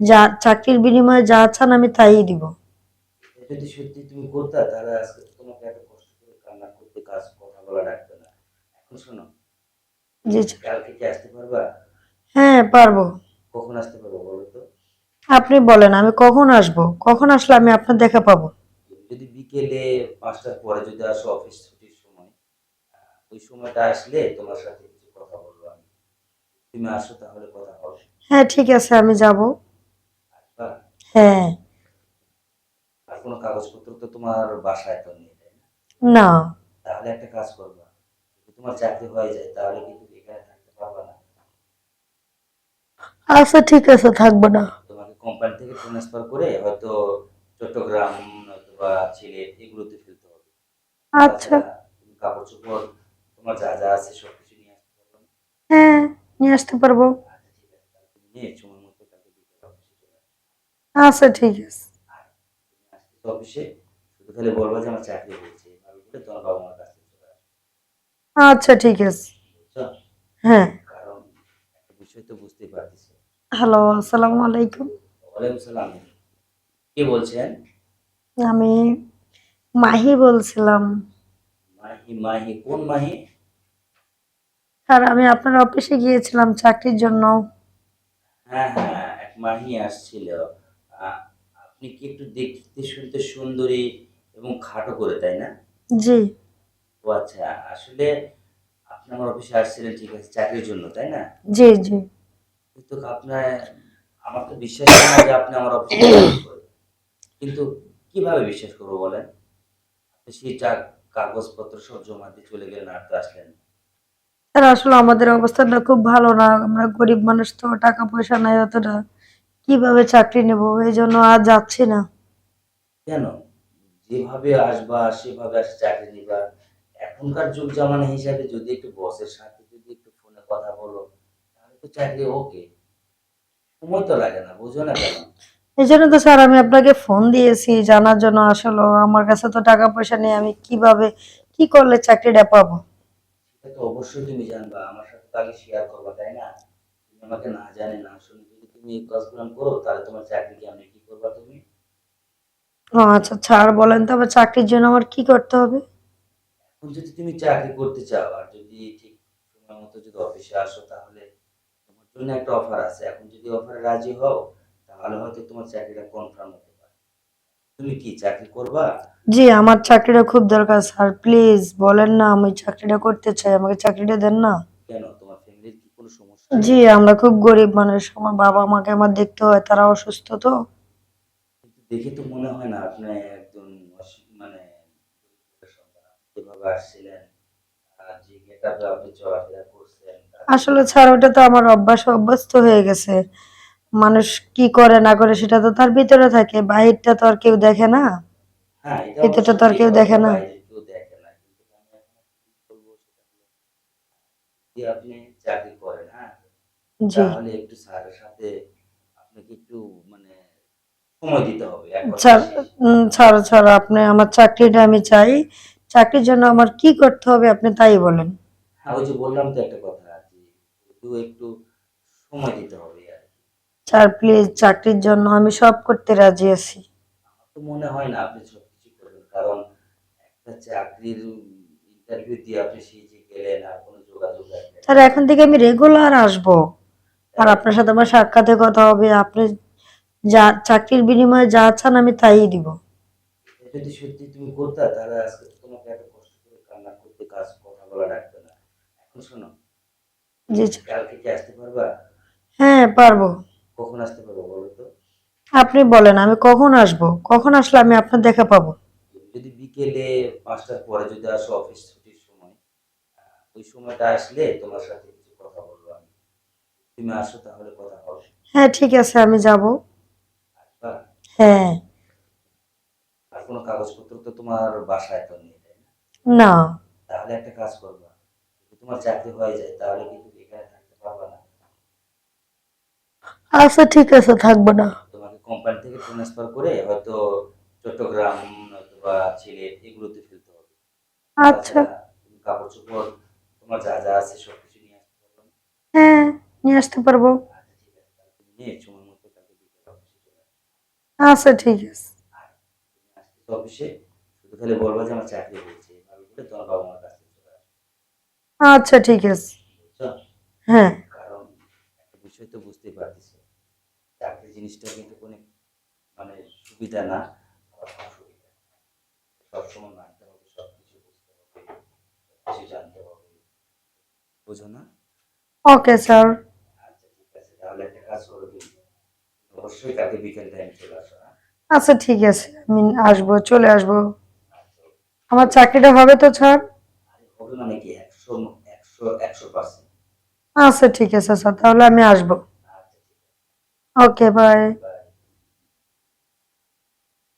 যা চাকরির বিনিময়ে যা চান আমি তাই দিব। যদি সত্যি তুমি করতা তাহলে আজকে তোমাকে এত কষ্ট করে কান্না করতে কাজ কথা বলা রাখবে না। এখন শোনো জি কালকে কি আসতে পারবা? হ্যাঁ পারব। কখন আসতে পারব বলো তো? আপনি বলেন আমি কখন আসব? কখন আসলে আমি আপনার দেখা পাবো? যদি বিকেলে পাঁচটার পরে যদি আসো অফিস ছুটির সময় ওই সময়টা আসলে তোমার সাথে কিছু কথা বলব আমি। তুমি আসো তাহলে কথা হবে। হ্যাঁ ঠিক আছে আমি যাব। হ্যাঁ। আর কোনো কাগজপত্র তো তোমার বাসায় তো নেই তাই না। না। তাহলে একটা কাজ করবা যদি তোমার চাকরি হয়ে যায় তাহলে কিন্তু এখানে থাকতে পারবা না। আচ্ছা ঠিক আছে থাকব না। তোমাকে কোম্পানি থেকে ট্রান্সফার করে হয়তো চট্টগ্রাম অথবা সিলেট এগুলোতে ফেলতে হবে। আচ্ছা। তুমি কাপড় চোপড় তোমার যা যা আছে সবকিছু নিয়ে আসতে পারবে হ্যাঁ নিয়ে আসতে পারব। আচ্ছা ঠিক আছে তাহলে তুমি নিয়ে সময় মতো কালকে বিকেলে অফিসে চলে আসবে আচ্ছা ঠিক আছে। অফিসে শুধু খালি বলবা যে আমার চাকরি হয়েছে এভাবে করে তোমার বাবা মার কাছে চলে আচ্ছা ঠিক আছে। হ্যাঁ। কারণ বিষয় তো বুঝতেই পারতেছো। হ্যালো আসসালামু আলাইকুম। ওয়ালাইকুম সালাম। কে বলছেন? আমি মাহি বলছিলাম। মাহি মাহি কোন মাহি? স্যার আমি আপনার অফিসে গিয়েছিলাম চাকরির জন্য। হ্যাঁ হ্যাঁ এক মাহি আসছিল। আপনি কি একটু দেখতে শুনতে সুন্দরী এবং খাটো করে তাই না? জি। ও আচ্ছা আসলে আপনি আমার অফিসে আসছিলেন ঠিক আছে চাকরির জন্য তাই না? জি জি। কিন্তু আপনার আমার তো বিশ্বাস না যে আপনি আমার অফিসে করেন। কিন্তু কীভাবে বিশ্বাস করব বলেন? আপনি সেই চা- কাগজপত্র সব জমা দিয়ে চলে গেলেন আর তো আসলেন না। স্যার আসলে আমাদের অবস্থাটা খুব ভালো না। আমরা গরিব মানুষ তো টাকা পয়সা নাই অতটা। কীভাবে চাকরি নেব? এই জন্য আর যাচ্ছি না। কেন? যেভাবে আসবা সেভাবে আসে চাকরি নিবা। এখনকার যুগ জামানা হিসাবে যদি একটু বসের সাথে যদি একটু ফোনে কথা বলো তাহলে তো চাকরি ওকে সময় তো লাগে না বুঝো না কেন? এই জন্য তো স্যার আমি আপনাকে ফোন দিয়েছি জানার জন্য আসলে। আমার কাছে তো টাকা পয়সা নেই আমি কীভাবে কি করলে চাকরিটা পাবো? সেটা তো অবশ্যই তুমি জানবা আমার সাথে তো আগে শেয়ার করবা তাই না? তুমি আমাকে না জানে না শুনে তুমি এই কাজগুলো করো তাহলে তোমার চাকরি কি আমি কি করবা তুমি? আচ্ছা ছাড় বলেন তো আবার চাকরির জন্য আমার কি করতে হবে? এখন যদি তুমি চাকরি করতে চাও আর যদি ঠিক সময় মতো যদি অফিসে আসো তাহলে তোমার জন্য একটা অফার আছে। এখন যদি অফারে রাজি হও তাহলে হয়তো তোমার চাকরিটা কনফার্ম হতে পারে। তুমি কি চাকরি করবা? জি আমার চাকরিটা খুব দরকার স্যার প্লিজ বলেন না আমি চাকরিটা করতে চাই আমাকে চাকরিটা দেন না। কেন তোমার ফ্যামিলির কি কোনো সমস্যা জি আমরা খুব গরিব মানুষ। আমার বাবা মাকে আমার দেখতে হয় তারা অসুস্থ তো। দেখে তো মনে হয় না আপনি একজন মানে যেভাবে আসছিলেন। আর যে গেটাপে আপনি চলাফেরা করছেন আসলে স্যার ওটা তো আমার অভ্যাস অভ্যস্ত হয়ে গেছে। মানুষ কি করে না করে সেটা তো তার ভিতরে থাকে বাহিরটা তো আর কেউ দেখে না। হ্যাঁ এটা ভিতরটা তো আর কেউ দেখে না। বাইরে কেউ দেখে না। কিন্তু আমি এখন কি বলব সেটা হলো যে আপনি চাকরি করেন হ্যাঁ জি তাহলে একটু স্যারের সাথে আপনাকে একটু মানে সময় দিতে হবে স্যার স্যার স্যার আপনি আমার চাকরিটা আমি চাই। চাকরির জন্য আমার কি করতে হবে আপনি তাই বলেন। হ্যাঁ ওই যে বললাম তো একটা কথা একটু একটু সময় দিতে হবে আর স্যার প্লিজ চাকরির জন্য আমি সব করতে রাজি আছি। আমার তো মনে হয় না আপনি সবকিছু করবেন কারণ একটা চাকরির ইন্টারভিউ দিয়ে আপনি সেই যে গেলেন আর কোনো যোগাযোগ স্যার এখন থেকে আমি রেগুলার আসব। আর আপনার সাথে আমার সাক্ষাতে কথা হবে আপনি যা চাকরির বিনিময়ে যা চান আমি তাই দিব। যদি সত্যি তুমি করতা তাহলে আজকে তোমাকে এত কষ্ট করে কান্না করতে কাজ কথা বলা রাখবে না। এখন শোনো জি। কালকে কি আসতে পারবা? হ্যাঁ পারব। কখন আসতে পারব বলো তো? আপনি বলেন আমি কখন আসব? কখন আসলে আমি আপনার দেখা পাবো? যদি বিকেলে পাঁচটার পরে যদি আসো অফিস ছুটির সময় ওই সময়টা আসলে তোমার সাথে কিছু কথা বলব আমি তুমি আসো তাহলে কথা হবে। হ্যাঁ ঠিক আছে আমি যাব। হ্যাঁ। আর কোনো কাগজপত্র তো তোমার বাসায় তো নেই তাই না? তাহলে একটা কাজ করবা। তোমার চাকরি হয়ে যায় তাহলে কিন্তু এখানে থাকতে পারবা না। আচ্ছা ঠিক আছে থাকব না। তোমাকে কোম্পানি থেকে ট্রান্সফার করে হয়তো চট্টগ্রাম অথবা সিলেট এগুলোতে ফেলতে হবে। আচ্ছা। কাপড় চোপড় তোমার যা যা আছে সবকিছু নিয়ে আসতে পারবে হ্যাঁ। নিয়ে আসতে পারব? আচ্ছা ঠিক আছে আচ্ছা ঠিক আছে। অফিসে শুধু বলবা যে আমার চাকরি হয়েছে এভাবে বলে তোমার বাবা মার কাছে চলে আচ্ছা ঠিক আছে। হ্যাঁ। কারণ বিষয় তো বুঝতেই পারতেছি। চাকরি জিনিসটা কিন্তু কোনো মানে সুবিধা না অসুবিধা সবসময় মানতে হবে সব কিছু বুঝতে হবে কিছু জানতে হবে। বুঝো না? ওকে স্যার আচ্ছা ঠিক আছে তাহলে একটা কাজ করো তুমি অবশ্যই কালকে বিকেল টাইম চলে আসো হ্যাঁ? আচ্ছা ঠিক আছে। আমি আসব চলে আসব। আচ্ছা আমার চাকরিটা হবে তো স্যার? হবে মানে কি? আচ্ছা ঠিক আছে স্যার। তাহলে আমি আসব। আচ্ছা ওকে বাই Bye.